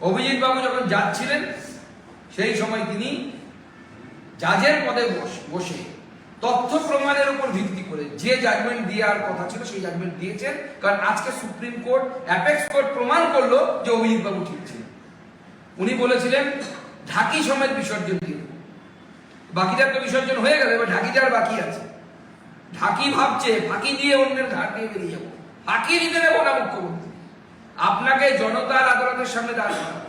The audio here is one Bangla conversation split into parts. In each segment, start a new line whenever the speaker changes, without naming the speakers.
অভিজিৎ বাবু যখন জাজ ছিলেন সেই সময় তিনি জাজের পদে বস- তথ্য প্রমাণের উপর ভিত্তি করে যে জাজমেন্ট দেওয়ার কথা ছিল সেই জাজমেন্ট দিয়েছেন। কারণ আজকে সুপ্রিম কোর্ট অ্যাপেক্স কোর্ট প্রমাণ করল যে অভিজিৎ বাবু ঠিক ছিলেন। উনি বলেছিলেন, ঢাকি সমেত বিসর্জন দিয়ে। বাকিটার তো বিসর্জন হয়ে গেল, এবার ঢাকিটার বাকি আছে। ঢাকি ভাবছে, ফাঁকি দিয়ে অন্যের ঘাট দিয়ে বেরিয়ে যাব। ফাঁকি দিতে দেবো না মুখ্যমন্ত্রী। আপনাকে জনতার আদালতের সামনে দাঁড় করাবো।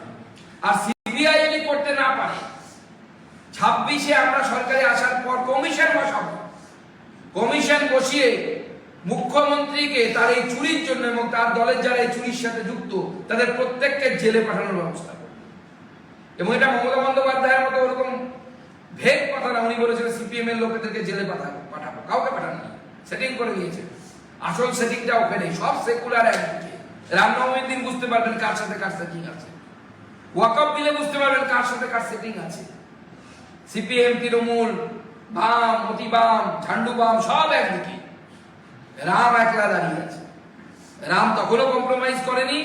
আর সিবিআই যদি করতে না পারে, ছাব্বিশে আমরা সরকারে আসার পর কমিশন বসাবো। কমিশন বসিয়ে মুখ্যমন্ত্রীকে তার এই চুরির জন্য এবং তার দলের যারা এই চুরির সাথে যুক্ত, তাদের প্রত্যেককে জেলে পাঠানোর ব্যবস্থা এবং এটা মমতা বন্দ্যোপাধ্যায়ের মতো ওরকম ভেদ কথা না উনি বলেছিলেন সিপিএম এর লোকেদেরকে জেলে পাঠাবো। কাউকে পাঠাননি সেটিং করে দিয়েছে। আসল সেটিংটা ওখানে সব সেকুলার একদিকে রামনবমীর দিন বুঝতে পারবেন কার সাথে কার সেটিং আছে। ওয়াকআপ দিলে বুঝতে পারবেন কার সাথে কার সেটিং আছে। সিপিএম তৃণমূল বাম অতি বাম ঝান্ডু বাম সব একদিকে। রাম একলা দাঁড়িয়ে আছে। রাম তখনও কম্প্রোমাইজ করেনি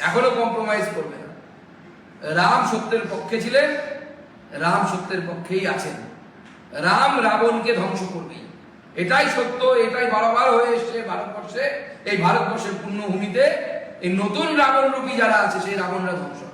এখনও কম্প্রোমাইজ করবে না। রাম সত্যের পক্ষে ছিলেন, রাম সত্যের পক্ষেই আছেন। রাম রাবণকে ধ্বংস করবেই। এটাই সত্য, এটাই বারবার হয়ে এসছে ভারতবর্ষে। এই ভারতবর্ষের পূর্ণভূমিতে এই নতুন রাবণ রূপী যারা আছে, সেই রাবণরা ধ্বংস।